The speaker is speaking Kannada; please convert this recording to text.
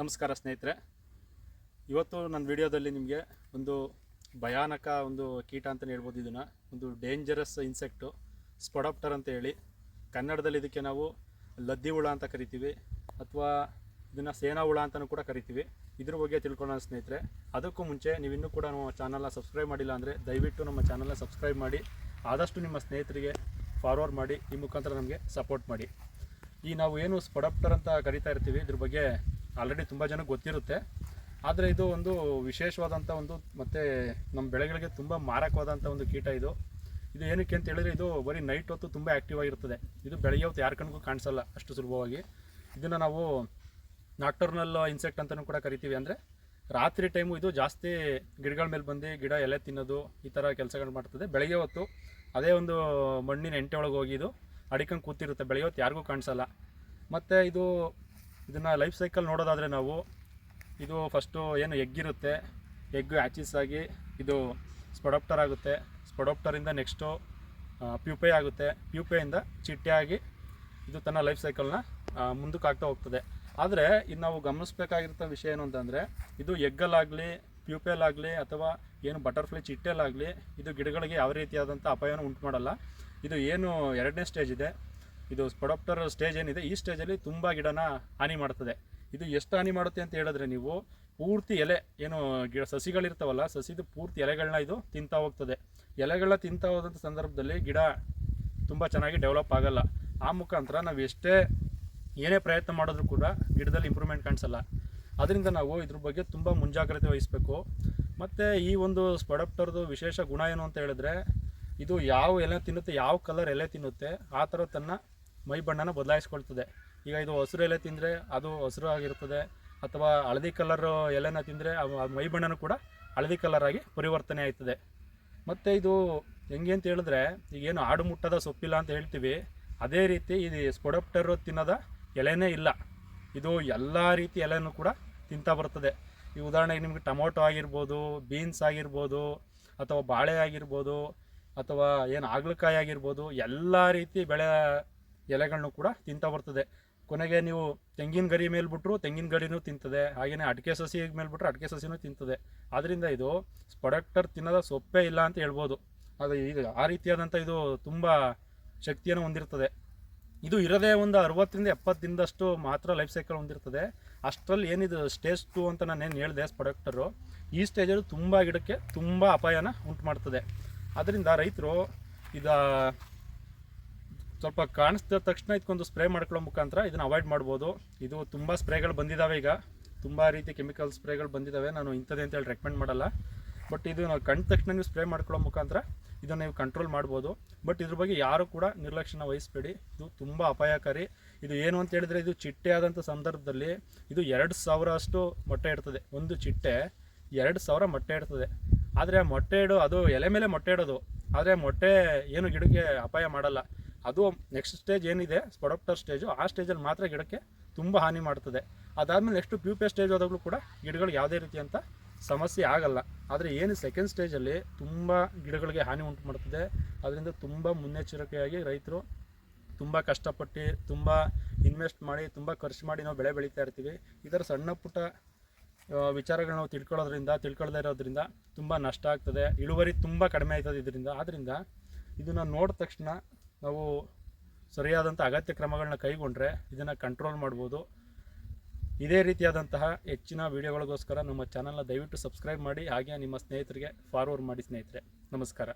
ನಮಸ್ಕಾರ ಸ್ನೇಹಿತರೆ. ಇವತ್ತು ನನ್ನ ವಿಡಿಯೋದಲ್ಲಿ ನಿಮಗೆ ಒಂದು ಭಯಾನಕ ಒಂದು ಕೀಟ ಅಂತಲೇ ಹೇಳ್ಬೋದು ಇದನ್ನು. ಒಂದು ಡೇಂಜರಸ್ ಇನ್ಸೆಕ್ಟು ಸ್ಪೊಡಾಪ್ಟರ್ ಅಂತ ಹೇಳಿ. ಕನ್ನಡದಲ್ಲಿ ಇದಕ್ಕೆ ನಾವು ಲದ್ದಿ ಹುಳ ಅಂತ ಕರಿತೀವಿ ಅಥವಾ ಇದನ್ನು ಸೇನಾ ಹುಳ ಅಂತಲೂ ಕೂಡ ಕರಿತೀವಿ. ಇದ್ರ ಬಗ್ಗೆ ತಿಳ್ಕೊಳ್ಳೋಣ ಸ್ನೇಹಿತರೆ. ಅದಕ್ಕೂ ಮುಂಚೆ ನೀವು ಇನ್ನೂ ಕೂಡ ನಮ್ಮ ಚಾನಲ್ನ ಸಬ್ಸ್ಕ್ರೈಬ್ ಮಾಡಿಲ್ಲ ಅಂದರೆ ದಯವಿಟ್ಟು ನಮ್ಮ ಚಾನಲ್ನ ಸಬ್ಸ್ಕ್ರೈಬ್ ಮಾಡಿ, ಆದಷ್ಟು ನಿಮ್ಮ ಸ್ನೇಹಿತರಿಗೆ ಫಾರ್ವರ್ಡ್ ಮಾಡಿ, ಈ ಮುಖಾಂತರ ನಮಗೆ ಸಪೋರ್ಟ್ ಮಾಡಿ. ಈ ನಾವು ಏನು ಸ್ಪೊಡಾಪ್ಟರ್ ಅಂತ ಕರಿತಾ ಇರ್ತೀವಿ, ಇದ್ರ ಬಗ್ಗೆ ಆಲ್ರೆಡಿ ತುಂಬ ಜನಕ್ಕೆ ಗೊತ್ತಿರುತ್ತೆ. ಆದರೆ ಇದು ಒಂದು ವಿಶೇಷವಾದಂಥ ಒಂದು ಮತ್ತು ನಮ್ಮ ಬೆಳೆಗಳಿಗೆ ತುಂಬ ಮಾರಕವಾದಂಥ ಒಂದು ಕೀಟ ಇದು. ಇದು ಏನಕ್ಕೆ ಅಂತ ಹೇಳಿದ್ರೆ ಇದು ಬರೀ ನೈಟ್ ಹೊತ್ತು ತುಂಬ ಆ್ಯಕ್ಟಿವ್ ಆಗಿರ್ತದೆ. ಇದು ಬೆಳಗ್ಗೆ ಹೊತ್ತು ಯಾರ ಕಣ್ಗೂ ಕಾಣಿಸಲ್ಲ ಅಷ್ಟು ಸುಲಭವಾಗಿ. ಇದನ್ನು ನಾವು ನಾಕ್ಟರ್ನಲ್ ಇನ್ಸೆಕ್ಟ್ ಅಂತಲೂ ಕೂಡ ಕರಿತೀವಿ. ಅಂದರೆ ರಾತ್ರಿ ಟೈಮು ಇದು ಜಾಸ್ತಿ ಗಿಡಗಳ ಮೇಲೆ ಬಂದು ಗಿಡ ಎಲೆ ತಿನ್ನೋದು ಈ ಥರ ಕೆಲಸಗಳು ಮಾಡ್ತದೆ. ಬೆಳಗ್ಗೆ ಹೊತ್ತು ಅದೇ ಒಂದು ಮಣ್ಣಿನ ಎಂಟೆ ಒಳಗೆ ಹೋಗಿ ಇದು ಅಡಿಕಂಗೆ ಕೂತಿರುತ್ತೆ. ಬೆಳಗ್ಗೆ ಹೊತ್ತು ಯಾರಿಗೂ ಕಾಣಿಸಲ್ಲ. ಮತ್ತು ಇದು ಇದನ್ನು ಲೈಫ್ ಸೈಕಲ್ ನೋಡೋದಾದರೆ ನಾವು ಇದು ಫಸ್ಟು ಏನು ಎಗ್ ಇರುತ್ತೆ ಎಗ್ ಆ್ಯಚಿಸ್ ಆಗಿ ಇದು ಸ್ಪೊಡಾಪ್ಟರ್ ಆಗುತ್ತೆ. ಸ್ಪೊಡಾಪ್ಟರಿಂದ ನೆಕ್ಸ್ಟು ಪ್ಯೂಪೆ ಆಗುತ್ತೆ. ಪ್ಯೂಪೆಯಿಂದ ಚಿಟ್ಟೆ ಆಗಿ ಇದು ತನ್ನ ಲೈಫ್ ಸೈಕಲ್ನ ಮುಂದಕ್ಕೆ ಆಗ್ತಾ ಹೋಗ್ತದೆ. ಆದರೆ ಇದು ನಾವು ಗಮನಿಸಬೇಕಾಗಿರೋ ವಿಷಯ ಏನು ಅಂತಂದರೆ, ಇದು ಎಗ್ಗಲ್ಲಾಗಲಿ ಪ್ಯೂಪೆಲ್ಲಾಗಲಿ ಅಥವಾ ಏನು ಬಟರ್ಫ್ಲೈ ಚಿಟ್ಟೆಲಾಗಲಿ ಇದು ಗಿಡಗಳಿಗೆ ಯಾವ ರೀತಿಯಾದಂಥ ಅಪಾಯವನ್ನು ಉಂಟು ಮಾಡಲ್ಲ. ಇದು ಏನು ಎರಡನೇ ಸ್ಟೇಜ್ ಇದೆ. ಇದು ಸ್ಪೊಡಾಪ್ಟರ್ ಸ್ಟೇಜ್ ಏನಿದೆ, ಈ ಸ್ಟೇಜಲ್ಲಿ ತುಂಬ ಗಿಡನ ಹಾನಿ ಮಾಡ್ತದೆ. ಇದು ಎಷ್ಟು ಹಾನಿ ಮಾಡುತ್ತೆ ಅಂತ ಹೇಳಿದ್ರೆ ನೀವು ಪೂರ್ತಿ ಎಲೆ, ಏನು ಗಿಡ ಸಸಿಗಳಿರ್ತಾವಲ್ಲ, ಸಸಿದು ಪೂರ್ತಿ ಎಲೆಗಳನ್ನ ಇದು ತಿಂತಾ ಹೋಗ್ತದೆ. ಎಲೆಗಳನ್ನ ತಿಂತಾ ಹೋದಂಥ ಸಂದರ್ಭದಲ್ಲಿ ಗಿಡ ತುಂಬ ಚೆನ್ನಾಗಿ ಡೆವಲಪ್ ಆಗಲ್ಲ. ಆ ಮುಖಾಂತರ ನಾವು ಎಷ್ಟೇ ಏನೇ ಪ್ರಯತ್ನ ಮಾಡಿದ್ರೂ ಕೂಡ ಗಿಡದಲ್ಲಿ ಇಂಪ್ರೂವ್ಮೆಂಟ್ ಕಾಣಿಸಲ್ಲ. ಅದರಿಂದ ನಾವು ಇದ್ರ ಬಗ್ಗೆ ತುಂಬ ಮುಂಜಾಗ್ರತೆ ವಹಿಸಬೇಕು. ಮತ್ತು ಈ ಒಂದು ಸ್ಪಡಪ್ಟರ್ದು ವಿಶೇಷ ಗುಣ ಏನು ಅಂತ ಹೇಳಿದ್ರೆ, ಇದು ಯಾವ ಎಲೆ ತಿನ್ನುತ್ತೆ, ಯಾವ ಕಲರ್ ಎಲೆ ತಿನ್ನುತ್ತೆ, ಆ ಥರ ತನ್ನ ಮೈ ಬಣ್ಣನ ಬದಲಾಯಿಸ್ಕೊಳ್ತದೆ. ಈಗ ಇದು ಹಸಿರು ಎಲೆ ತಿಂದರೆ ಅದು ಹಸಿರು ಆಗಿರ್ತದೆ ಅಥವಾ ಹಳದಿ ಕಲರ್ ಎಲೆನ ತಿಂದರೆ ಮೈ ಬಣ್ಣನೂ ಕೂಡ ಹಳದಿ ಕಲರ್ ಆಗಿ ಪರಿವರ್ತನೆ ಆಯ್ತದೆ. ಮತ್ತು ಇದು ಹೆಂಗೆ ಅಂತ ಹೇಳಿದ್ರೆ, ಈಗೇನು ಆಡು ಮುಟ್ಟದ ಸೊಪ್ಪಿಲ್ಲ ಅಂತ ಹೇಳ್ತೀವಿ, ಅದೇ ರೀತಿ ಇದು ಸ್ಕೊಡಪ್ಟರು ತಿನ್ನೋದ ಎಲೆನೇ ಇಲ್ಲ. ಇದು ಎಲ್ಲ ರೀತಿ ಎಲೆನೂ ಕೂಡ ತಿಂತಾ ಬರ್ತದೆ. ಈ ಉದಾಹರಣೆಗೆ ನಿಮಗೆ ಟೊಮೊಟೊ ಆಗಿರ್ಬೋದು, ಬೀನ್ಸ್ ಆಗಿರ್ಬೋದು, ಅಥವಾ ಬಾಳೆ ಆಗಿರ್ಬೋದು, ಅಥವಾ ಏನು ಹಾಗಲಕಾಯಿ ಆಗಿರ್ಬೋದು, ಎಲ್ಲ ರೀತಿ ಬೆಳೆ ಎಲೆಗಳನ್ನು ಕೂಡ ತಿಂತಾ ಬರ್ತದೆ. ಕೊನೆಗೆ ನೀವು ತೆಂಗಿನ ಗರಿ ಮೇಲೆ ಬಿಟ್ಟರು ತೆಂಗಿನ ಗರಿನೂ ತಿಂತದೆ. ಹಾಗೆಯೇ ಅಡಿಕೆ ಸಸಿ ಮೇಲೆ ಬಿಟ್ಟರೆ ಅಡಿಕೆ ಸಸಿನೂ ತಿಂತದೆ. ಆದ್ದರಿಂದ ಇದು ಸ್ಪೊಡಕ್ಟರ್ ತಿನ್ನದ ಸೊಪ್ಪೇ ಇಲ್ಲ ಅಂತ ಹೇಳ್ಬೋದು. ಅದು ಈಗ ಆ ರೀತಿಯಾದಂಥ ಇದು ತುಂಬ ಶಕ್ತಿಯನ್ನು ಹೊಂದಿರ್ತದೆ. ಇದು ಇರೋದೇ ಒಂದು ಅರವತ್ತರಿಂದ ಎಪ್ಪತ್ತು ದಿನದಷ್ಟು ಮಾತ್ರ ಲೈಫ್ ಸೈಕಲ್ ಹೊಂದಿರ್ತದೆ. ಅಷ್ಟರಲ್ಲಿ ಏನಿದು ಸ್ಟೇಜ್ ಟು ಅಂತ ನಾನು ಏನು ಹೇಳಿದೆ ಪ್ರೊಡಕ್ಟರು ಈ ಸ್ಟೇಜಲ್ಲಿ ತುಂಬ ಗಿಡಕ್ಕೆ ತುಂಬ ಅಪಾಯನ ಉಂಟು ಮಾಡ್ತದೆ. ಅದರಿಂದ ರೈತರು ಇದ ಸ್ವಲ್ಪ ಕಾಣಿಸ್ದ ತಕ್ಷಣ ಇದಕ್ಕೊಂದು ಸ್ಪ್ರೇ ಮಾಡ್ಕೊಳ್ಳೋ ಮುಖಾಂತರ ಇದನ್ನು ಅವಾಯ್ಡ್ ಮಾಡ್ಬೋದು. ಇದು ತುಂಬ ಸ್ಪ್ರೇಗಳು ಬಂದಿದ್ದಾವೆ ಈಗ. ತುಂಬ ರೀತಿ ಕೆಮಿಕಲ್ ಸ್ಪ್ರೇಗಳು ಬಂದಿದ್ದಾವೆ ನಾನು ಇಂಥದ್ದೇ ಅಂತೇಳಿ ರೆಕಮೆಂಡ್ ಮಾಡಲ್ಲ. ಬಟ್ ಇದು ನಾವು ಕಂಡ ತಕ್ಷಣ ನೀವು ಸ್ಪ್ರೇ ಮಾಡ್ಕೊಳ್ಳೋ ಮುಖಾಂತರ ಇದನ್ನು ನೀವು ಕಂಟ್ರೋಲ್ ಮಾಡ್ಬೋದು. ಬಟ್ ಇದ್ರ ಬಗ್ಗೆ ಯಾರು ಕೂಡ ನಿರ್ಲಕ್ಷ್ಯನ ವಹಿಸಬೇಡಿ. ಇದು ತುಂಬ ಅಪಾಯಕಾರಿ. ಇದು ಏನು ಅಂತ ಹೇಳಿದ್ರೆ ಇದು ಚಿಟ್ಟೆ ಆದಂಥ ಸಂದರ್ಭದಲ್ಲಿ ಇದು ಎರಡು ಸಾವಿರ ಅಷ್ಟು ಮೊಟ್ಟೆ ಇಡ್ತದೆ ಒಂದು ಚಿಟ್ಟೆ ಎರಡು ಸಾವಿರ ಮೊಟ್ಟೆ ಇಡ್ತದೆ ಆದರೆ ಮೊಟ್ಟೆ ಇಡೋ ಅದು ಎಲೆ ಮೇಲೆ ಮೊಟ್ಟೆ ಇಡೋದು. ಆದರೆ ಮೊಟ್ಟೆ ಏನು ಗಿಡಕ್ಕೆ ಅಪಾಯ ಮಾಡಲ್ಲ. ಅದು ನೆಕ್ಸ್ಟ್ ಸ್ಟೇಜ್ ಏನಿದೆ ಸ್ಪೊಡಪ್ಟರ್ ಸ್ಟೇಜು ಆ ಸ್ಟೇಜಲ್ಲಿ ಮಾತ್ರ ಗಿಡಕ್ಕೆ ತುಂಬ ಹಾನಿ ಮಾಡ್ತದೆ. ಅದಾದಮೇಲೆ ನೆಕ್ಸ್ಟ್ ಪ್ಯೂಪೆ ಸ್ಟೇಜ್ ಹೋದಾಗಲೂ ಕೂಡ ಗಿಡಗಳಿಗೆ ಯಾವುದೇ ರೀತಿಯಂಥ ಸಮಸ್ಯೆ ಆಗಲ್ಲ. ಆದರೆ ಏನು ಸೆಕೆಂಡ್ ಸ್ಟೇಜಲ್ಲಿ ತುಂಬ ಗಿಡಗಳಿಗೆ ಹಾನಿ ಉಂಟು ಮಾಡ್ತದೆ. ಅದರಿಂದ ತುಂಬ ಮುನ್ನೆಚ್ಚರಿಕೆಯಾಗಿ ರೈತರು ತುಂಬ ಕಷ್ಟಪಟ್ಟು, ತುಂಬ ಇನ್ವೆಸ್ಟ್ ಮಾಡಿ, ತುಂಬ ಖರ್ಚು ಮಾಡಿ ನಾವು ಬೆಳೆ ಬೆಳೀತಾ ಇರ್ತೀವಿ. ಇದರ ಸಣ್ಣ ಪುಟ್ಟ ವಿಚಾರಗಳು ನಾವು ತಿಳ್ಕೊಳ್ಳೋದ್ರಿಂದ ತಿಳ್ಕೊಳ್ಳದೇ ಇರೋದ್ರಿಂದ ತುಂಬ ನಷ್ಟ ಆಗ್ತದೆ. ಇಳುವರಿ ತುಂಬ ಕಡಿಮೆ ಆಯ್ತದೆ ಇದರಿಂದ. ಆದ್ದರಿಂದ ಇದನ್ನು ನೋಡಿದ ತಕ್ಷಣ ನಾವು ಸರಿಯಾದಂಥ ಅಗತ್ಯ ಕ್ರಮಗಳನ್ನ ಕೈಗೊಂಡ್ರೆ ಇದನ್ನು ಕಂಟ್ರೋಲ್ ಮಾಡ್ಬೋದು. ಇದೇ ರೀತಿಯಾದಂತಹ ಹೆಚ್ಚಿನ ವಿಡಿಯೋಗಳಿಗೋಸ್ಕರ ನಮ್ಮ ಚಾನಲ್ನ ದಯವಿಟ್ಟು ಸಬ್ಸ್ಕ್ರೈಬ್ ಮಾಡಿ, ಹಾಗೆ ನಿಮ್ಮ ಸ್ನೇಹಿತರಿಗೆ ಫಾರ್ವರ್ಡ್ ಮಾಡಿ ಸ್ನೇಹಿತರೆ. ನಮಸ್ಕಾರ.